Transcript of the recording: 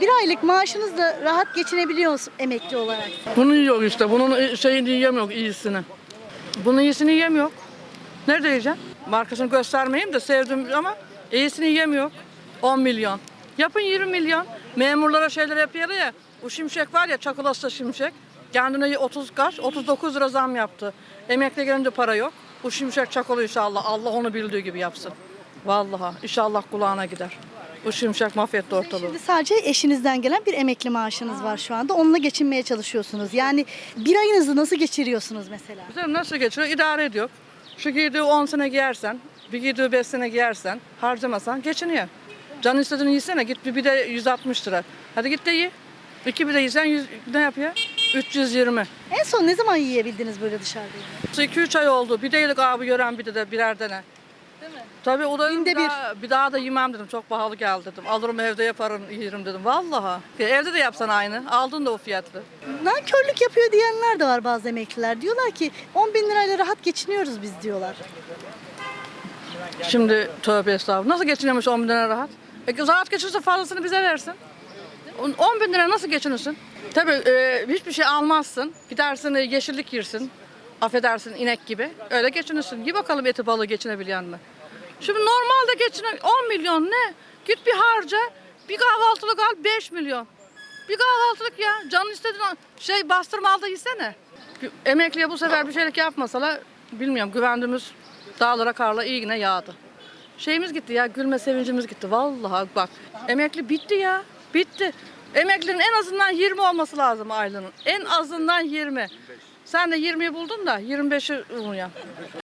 Bir aylık maaşınızla rahat geçinebiliyor musun emekli olarak? Bunu yiyor işte. Bunun şeyini yiyemiyor iyisini. Bunun iyisini yiyemiyor. Nerede yiyeceğim? Markasını göstermeyeyim de sevdim ama iyisini yiyemiyor. 10 milyon. Yapın 20 milyon. Memurlara şeyler yapıyor ya. Bu şimşek var ya Çakolas'ta şimşek. Kendine 30 kaç? 39 lira zam yaptı. Emekli gelince para yok. Bu şimşek çakolu inşallah. Allah onu bildiği gibi yapsın. Vallahi inşallah kulağına gider. Bu şimşek mahvetti ortalığı. Şimdi sadece eşinizden gelen bir emekli maaşınız var şu anda. Onunla geçinmeye çalışıyorsunuz. Yani bir ayınızı nasıl geçiriyorsunuz mesela? Güzel nasıl geçiyor? İdare ediyor. Şu giydiği 10 sene giyersen, bir giydiği 5 sene giyersen, harcamasan geçiniyor. Can istediğini yesene git bir, bir de 160 lira. Hadi git de ye. İki bir de yesen 100, ne yapıyor? 320. En son ne zaman yiyebildiniz böyle dışarıda? 2-3 ay oldu. Bir de yedik abi gören bir de, de birer tane. Değil mi? Tabii o da Günde bir, Daha, bir daha da yemem dedim. Çok pahalı geldi dedim. Alırım evde yaparım yerim dedim. Vallahi. Evde de yapsan aynı. Aldın da o fiyatlı. Nankörlük yapıyor diyenler de var bazı emekliler. Diyorlar ki 10 bin lirayla rahat geçiniyoruz biz diyorlar. Şimdi tövbe estağfurullah. Nasıl geçiniyormuş 10 bin lira rahat? E, rahat geçirse fazlasını bize versin. 10 bin lira nasıl geçinirsin? Tabii e, hiçbir şey almazsın. Gidersin e, yeşillik yersin. Affedersin inek gibi. Öyle geçinirsin. Gi bakalım eti balığı geçinebilen mi? Şimdi normalde geçinen 10 milyon ne? Git bir harca. Bir kahvaltılık al 5 milyon. Bir kahvaltılık ya. Canın istediğin şey bastırma al da yesene. Emekliye bu sefer bir şeylik yapmasalar bilmiyorum güvendiğimiz dağlara karla iyi yine yağdı. Şeyimiz gitti ya gülme sevincimiz gitti. Vallahi bak emekli bitti ya. Bitti. Emeklinin en azından 20 olması lazım aylığının. En azından 20. Sen de 20'yi buldun da 25'i umuyor.